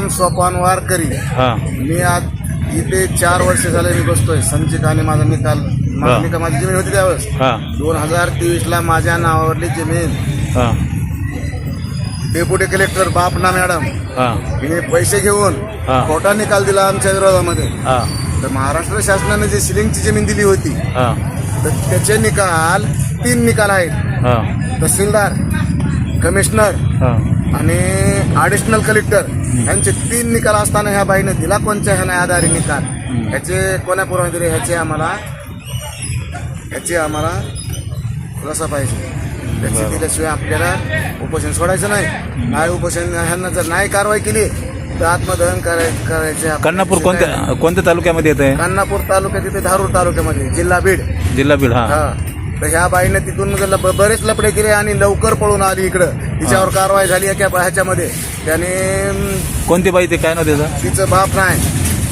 राम सोपान वारकरी. हा. मी आज इथे चार वर्ष झाले मी बसतोय. संचित आणि माझा निकाल माझा हा. निकाल माझी जमीन होती त्यावेळेस. हा. दोन हजार तेवीस ला माझ्या नावावरली जमीन. हा. Deputy collector Bapna madam. हा. हिने पैसे घेऊन हा. खोटा निकाल दिला आमच्या विरोधामध्ये. हा. तर महाराष्ट्र शासनाने जी सिलिंगची जमीन दिली होती हा. तर त्याचे निकाल तीन निकाल आहेत. हा. तहसीलदार कमिशनर हा. आणि ॲडिशनल कलेक्टर यांचे तीन निकाल असताना ह्या बाईने दिला कोणत्या ह्याने आधारे निकाल? ह्याचे कोण्या पुरवणी दिले ह्याचे आम्हाला ह्याचे आम्हाला खुलासा पाहिजे. त्याचे दिल्याशिवाय आपल्याला उपोषण सोडायचं नाही. नाही उपोषण ह्यांना जर नाही कारवाई केली तर आत्मदहन कराय करायचे कन्नापूर कोणत्या कोणत्या तालुक्यामध्ये येत आहे कान्हापूर तालुक्यात तिथे धारूर तालुक्यामध्ये जिल्हा बीड. जिल्हा बीड हा. हा. तर ह्या बाईने तिथून ब- बरेच लपडे केले आणि लवकर पळून आली इकडं. तिच्यावर कारवाई झाली एका ह्याच्यामध्ये. त्याने अं, कोणती बाई ते? काय नाव त्याचं? तिचं बाप नाही.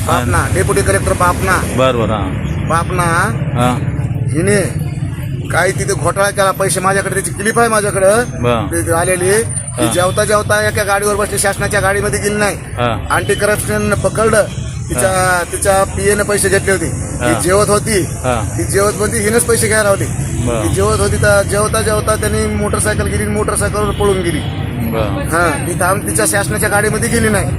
बापना डेप्युटी कलेक्टर बापना बर बर हा. बापना हा. हिने काही तिथे घोटाळा केला. पैसे माझ्याकडे त्याची क्लिप आहे माझ्याकडं. तिथे आलेली. ती जेवता जेवता एका गाडीवर बसली. शासनाच्या गाडीमध्ये गेली नाही. हा. अँटी करप्शन पकडलं. तिच्या तिच्या पीएने पैसे घेतले होते. ती जेवत होती. ती जेवत होती हिनच पैसे घ्यायला बर. ती जेवत होती तर जेवता जेवता त्यांनी मोटरसायकल गेली मोटरसायकलवर पळून गेली. हा ती थांब तिच्या शासनाच्या गाडीमध्ये गेली नाही.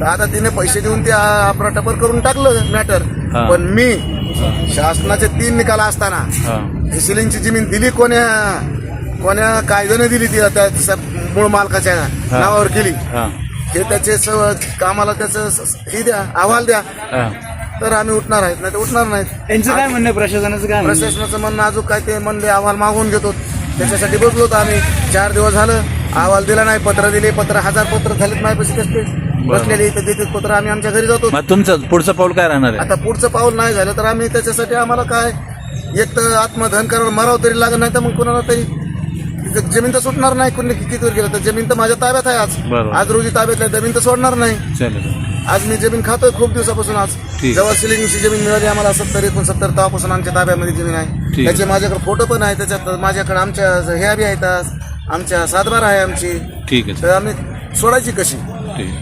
तर आता तिने पैसे देऊन ते आपराटपर करून टाकलं मॅटर. पण मी शासनाचे तीन निकाल असताना हा. ही सिलिंगची जमीन दिली कोण्या कोण्या कायद्याने दिली ती मूळ मालकाच्या नावावर केली. हा त्याचे स- कामाला त्याचं स- हे द्या अहवाल द्या. हा. तर आम्ही उठणार आहेत नाही तर उठणार नाहीत. त्यांचं काय म्हणणं आहे? प्रशासनाचं काय म्हणणं आहे? प्रशासनाचं म्हणणं अजून काय ते म्हणले अहवाल मागवून घेतो. त्याच्यासाठी बसलो होतो आम्ही. चार दिवस झालं अहवाल दिला नाही पत्र दिले पत्र हजार पत्र झालेत नाही पैसे कसले बसलेले इथं देते पत्र आम्ही आमच्या घरी जातो. मग तुमचं पुढचं पाऊल काय राहणार आहे? आता पुढचं पाऊल नाही झालं तर आम्ही त्याच्यासाठी आम्हाला काय? एक तर आत्मधन करावं मराव तरी लागत नाही तर मग कोणाला तरी जमीन तर सुटणार नाही कोणी किती दूर गेलं तर जमीन तर माझ्या ताब्यात आहे आज. बरोबर. आज रोजी ताब्यात आहे जमीन तर सोडणार नाही. चालेल आज मी जमीन खातोय खूप दिवसापासून आज. ठीक. जेव्हा सिलिंगची जमीन मिळाली आम्हाला सत्तर एकोणसत्तर तेव्हापासून आमच्या ताब्यामध्ये जमीन आहे. ठीक. त्याचे माझ्याकडे फोटो पण आहे त्याच्यात माझ्याकडे आमच्या ह्या बी आहेत आमच्या सातबारा आहे आमची. ठीक आहे तर आम्ही सोडायची कशी? ठीक